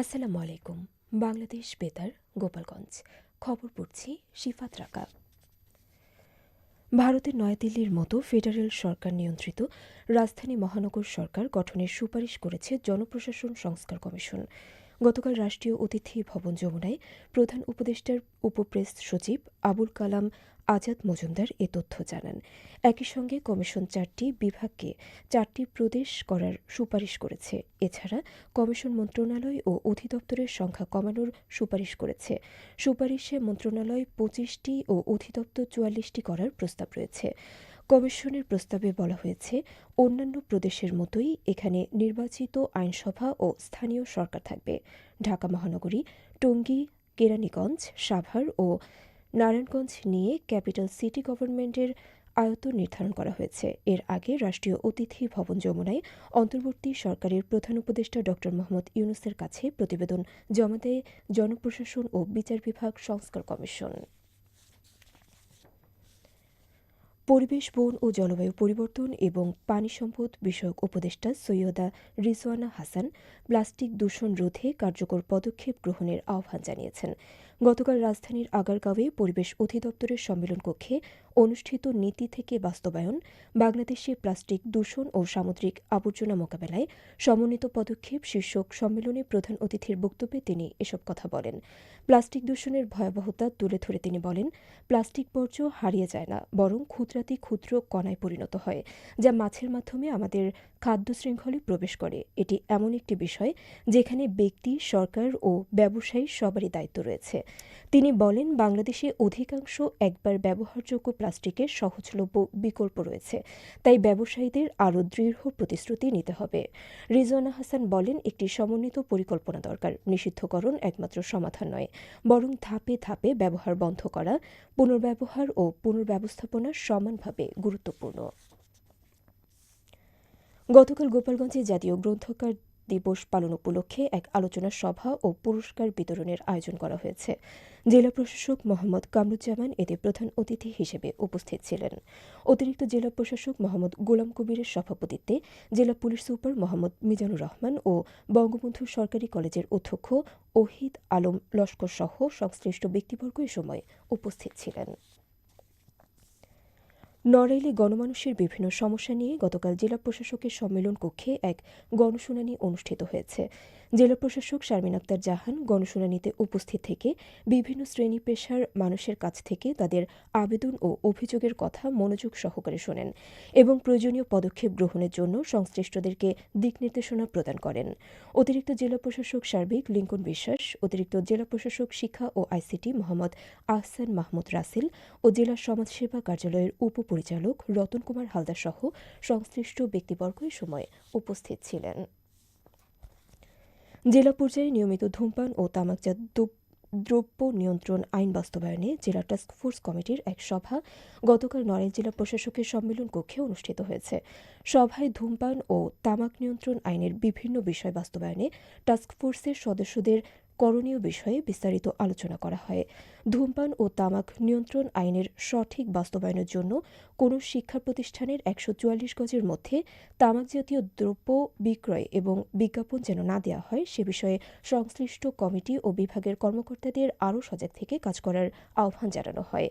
আসসালামু আলাইকুম বাংলাদেশ বেতার, গোপালগঞ্জ। খবর পড়ছি শিফাত রাকা। ভারতের নয়াদিল্লির মতো ফেডারেল সরকার নিয়ন্ত্রিত রাজধানী মহানগর সরকার গঠনের সুপারিশ করেছে জনপ্রশাসন সংস্কার কমিশন। গতকাল রাষ্ট্রীয় অতিথি ভবন যমুনায় প্রধান উপদেষ্টার উপপ্রেস সচিব আবুল কালাম আজাদ মজুমদার এ তথ্য জানান। একই সঙ্গে কমিশন চারটি বিভাগকে চারটি প্রদেশ করার সুপারিশ করেছে। এছাড়া কমিশন মন্ত্রণালয় ও অধিদপ্তরের সংখ্যা কমানোর সুপারিশ করেছে। সুপারিশে মন্ত্রণালয় পঁচিশটি ও অধিদপ্তর চুয়াল্লিশটি করার প্রস্তাব রয়েছে। কমিশনের প্রস্তাবে বলা হয়েছে, অন্যান্য প্রদেশের মতোই এখানে নির্বাচিত আইনসভা ও স্থানীয় সরকার থাকবে। ঢাকা মহানগরী, টঙ্গী, কেরানীগঞ্জ, সাভার ও নারায়ণগঞ্জ নিয়ে ক্যাপিটাল সিটি গভর্নমেন্টের আয়তন নির্ধারণ করা হয়েছে। এর আগে রাষ্ট্রীয় অতিথি ভবন যমুনায় অন্তর্বর্তী সরকারের প্রধান উপদেষ্টা ড. মোহাম্মদ ইউনুসের কাছে প্রতিবেদন জমা দেয় জনপ্রশাসন ও বিচার বিভাগ সংস্কার কমিশন। পরিবেশ, বন ও জলবায়ু পরিবর্তন এবং পানি সম্পদ বিষয়ক উপদেষ্টা সৈয়দা রিজওয়ানা হাসান প্লাস্টিক দূষণ রোধে কার্যকর পদক্ষেপ গ্রহণের আহ্বান জানিয়েছেন। গতকাল রাজধানীর আগারগাঁওয়ে পরিবেশ অধিদপ্তরের সম্মেলন কক্ষে অনুষ্ঠিত নীতি থেকে বাস্তবায়ন, বাংলাদেশে প্লাস্টিক দূষণ ও সামুদ্রিক আবর্জনা মোকাবেলায় সমন্বিত পদক্ষেপ শীর্ষক সম্মেলনে প্রধান অতিথির বক্তব্যে তিনি এসব কথা বলেন। প্লাস্টিক দূষণের ভয়াবহতা তুলে ধরে তিনি বলেন, প্লাস্টিক বর্জ্য হারিয়ে যায় না, বরং ক্ষুদ্রাতি ক্ষুদ্র কণায় পরিণত হয়, যা মাছের মাধ্যমে আমাদের খাদ্য শৃঙ্খলে প্রবেশ করে। এটি এমন একটি বিষয় যেখানে ব্যক্তি, সরকার ও ব্যবসায়ী সবারই দায়িত্ব রয়েছে। তিনি বলেন, বাংলাদেশে অধিকাংশ একবার ব্যবহারযোগ্য প্লাস্টিকের সহজলভ্য বিকল্প রয়েছে, তাই ব্যবসায়ীদের আরও দৃঢ় প্রতিশ্রুতি নিতে হবে। রিজওয়ানা হাসান বলেন, একটি সমন্বিত পরিকল্পনা দরকার, নিষিদ্ধকরণ একমাত্র সমাধান নয়, বরং ধাপে ধাপে ব্যবহার বন্ধ করা, পুনর্ব্যবহার ও পুনর্ব্যবস্থাপনা সমানভাবে গুরুত্বপূর্ণ। গতকাল গোপালগঞ্জে জাতীয় গ্রন্থকার দিবস পালন উপলক্ষে এক আলোচনা সভা ও পুরস্কার বিতরণের আয়োজন করা হয়েছে। জেলা প্রশাসক মোহাম্মদ কামরুজ্জামান এতে প্রধান অতিথি হিসেবে উপস্থিত ছিলেন। অতিরিক্ত জেলা প্রশাসক মোহাম্মদ গোলাম কবিরের সভাপতিত্বে জেলা পুলিশ সুপার মোহাম্মদ মিজানুর রহমান ও বঙ্গবন্ধু সরকারি কলেজের অধ্যক্ষ ওহিদ আলম লস্কর সহ সংশ্লিষ্ট ব্যক্তিবর্গ এ সময় উপস্থিত ছিলেন। নড়াইলে গণমানুষের বিভিন্ন সমস্যা নিয়ে গতকাল জেলা প্রশাসকের সম্মেলন কক্ষে এক গণশুনানি অনুষ্ঠিত হয়েছে। জেলা প্রশাসক শারমিন আক্তার জাহান গণশুনানিতে উপস্থিত থেকে বিভিন্ন শ্রেণি পেশার মানুষের কাছ থেকে তাদের আবেদন ও অভিযোগের কথা মনোযোগ সহকারে শোনেন এবং প্রয়োজনীয় পদক্ষেপ গ্রহণের জন্য সংশ্লিষ্টদেরকে দিক নির্দেশনা প্রদান করেন। অতিরিক্ত জেলা প্রশাসক সার্বিক লিঙ্কন বিশ্বাস, অতিরিক্ত জেলা প্রশাসক শিক্ষা ও আইসিটি মোহাম্মদ আহসান মাহমুদ রাসেল ও জেলা সমাজসেবা কার্যালয়ের উপপরিচালক রতন কুমার হালদার সহ সংশ্লিষ্ট ব্যক্তিবর্গ এ সময় উপস্থিত ছিলেন। জেলা পর্যায়ে নিয়মিত ধূমপান ও তামাকজাত দ্রব্য নিয়ন্ত্রণ আইন বাস্তবায়নে জেলা টাস্কফোর্স কমিটির এক সভা গতকাল নড়াইল জেলা প্রশাসকের সম্মেলন কক্ষে অনুষ্ঠিত হয়েছে। সভায় ধূমপান ও তামাক নিয়ন্ত্রণ আইনের বিভিন্ন বিষয় বাস্তবায়নে টাস্কফোর্সের সদস্যদের করণীয় বিষয়ে বিস্তারিত আলোচনা করা হয়। ধূমপান ও তামাক নিয়ন্ত্রণ আইনের সঠিক বাস্তবায়নের জন্য কোনো শিক্ষা প্রতিষ্ঠানের একশো চুয়াল্লিশ গজের মধ্যে তামাক জাতীয় দ্রব্য বিক্রয় এবং বিজ্ঞাপন যেন না দেওয়া হয়, সে বিষয়ে সংশ্লিষ্ট কমিটি ও বিভাগের কর্মকর্তাদের আরও সজাগ থেকে কাজ করার আহ্বান জানানো হয়।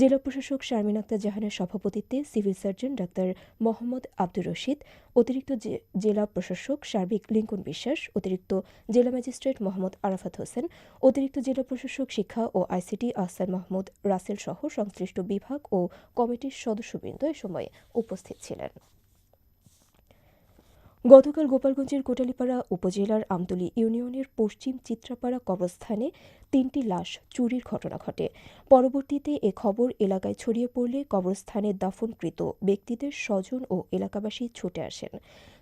জেলা প্রশাসক শারমিন আক্তার জাহানের সভাপতিত্বে civil surgeon doctor Mohammad Abdur Rashid, অতিরিক্ত জেলা প্রশাসক সার্বিক লিঙ্কন বিশ্বাস, অতিরিক্ত জেলা ম্যাজিস্ট্রেট মোহাম্মদ আরাফাত হোসেন, অতিরিক্ত জেলা প্রশাসক শিক্ষা ও আইসিটি আহসান মাহমুদ, রাসেল সহ সংশ্লিষ্ট বিভাগ ও কমিটির সদস্যবৃন্দ এ সময় উপস্থিত ছিলেন। গতকাল গোপালগঞ্জের কোটালীপাড়া উপজেলার আমতলী ইউনিয়নের পশ্চিম চিত্রাপাড়া কবরস্থানে তিনটি লাশ চুরির ঘটনা ঘটে। পরবর্তীতে এ খবর এলাকায় ছড়িয়ে পড়লে কবরস্থানে দাফনকৃত ব্যক্তিদের স্বজন ও এলাকাবাসী ছুটে আসেন।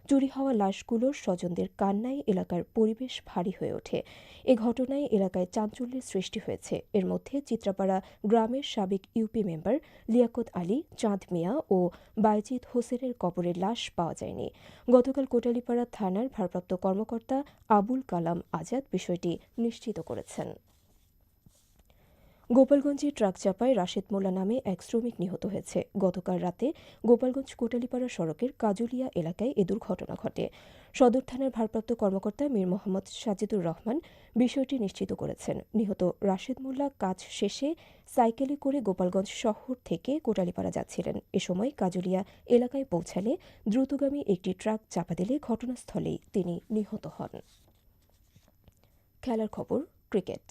চুরি হওয়া লাশগুলোর স্বজনদের কান্নায় এলাকার পরিবেশ ভারী হয়ে ওঠে। এ ঘটনায় এলাকায় চাঞ্চল্যের সৃষ্টি হয়েছে। এর মধ্যে চিত্রাপাড়া গ্রামের সাবেক ইউপি মেম্বার লিয়াকত আলী, চাঁদ মিয়া ও বাইজিদ হোসেনের কবরের লাশ পাওয়া যায়নি। গতকাল কোটালীপাড়া থানার ভারপ্রাপ্ত কর্মকর্তা আবুল কালাম আজাদ বিষয়টি নিশ্চিত করেছেন। গোপালগঞ্জে ট্রাক চাপায় রাশেদ মোল্লা নামে এক শ্রমিক নিহত হয়েছে। গতকাল রাতে গোপালগঞ্জ কোটালীপাড়া সড়কের কাজুলিয়া এলাকায় এ দুর্ঘটনা ঘটে। সদর থানার ভারপ্রাপ্ত কর্মকর্তা মীর মোহাম্মদ সাজিদুর রহমান বিষয়টি নিশ্চিত করেছেন। নিহত রাশেদ মোল্লা কাজ শেষে সাইকেলে করে গোপালগঞ্জ শহর থেকে কোটালীপাড়া যাচ্ছিলেন। এ সময় কাজুলিয়া এলাকায় পৌঁছালে দ্রুতগামী একটি ট্রাক চাপা দিলে ঘটনাস্থলেই তিনি নিহত হন। খেলার খবর, ক্রিকেট।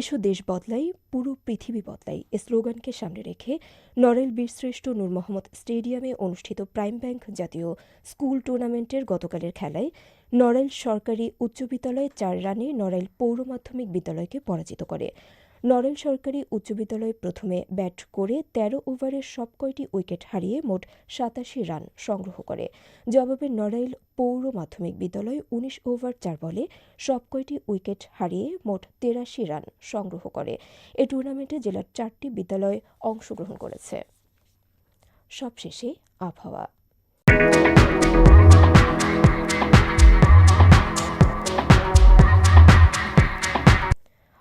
এসো দেশ বদলাই, পুরো পৃথিবী বদলাই। এ স্লোগানকে সামনে রেখে নরেল বীরশ্রেষ্ঠ নূর মোহাম্মদ স্টেডিয়ামে অনুষ্ঠিত প্রাইম ব্যাংক জাতীয় স্কুল টুর্নামেন্টের গতকালের খেলায় নরেল সরকারি উচ্চ বিদ্যালয়ে চার রানে নরেল পৌর মাধ্যমিক বিদ্যালয়কে পরাজিত করে। নরেল সরকারি উচ্চ বিদ্যালয় প্রথমে ব্যাট করে তেরো ওভারের সবকয়টি উইকেট হারিয়ে মোট সাতাশি রান সংগ্রহ করে। জবাবে নড়াইল পৌর মাধ্যমিক বিদ্যালয় উনিশ ওভার, চার বলে সবকয়টি উইকেট হারিয়ে মোট তেরাশি রান সংগ্রহ করে। এ টুর্নামেন্টে জেলার চারটি বিদ্যালয় অংশগ্রহণ করেছে। সবশেষে আবহাওয়া।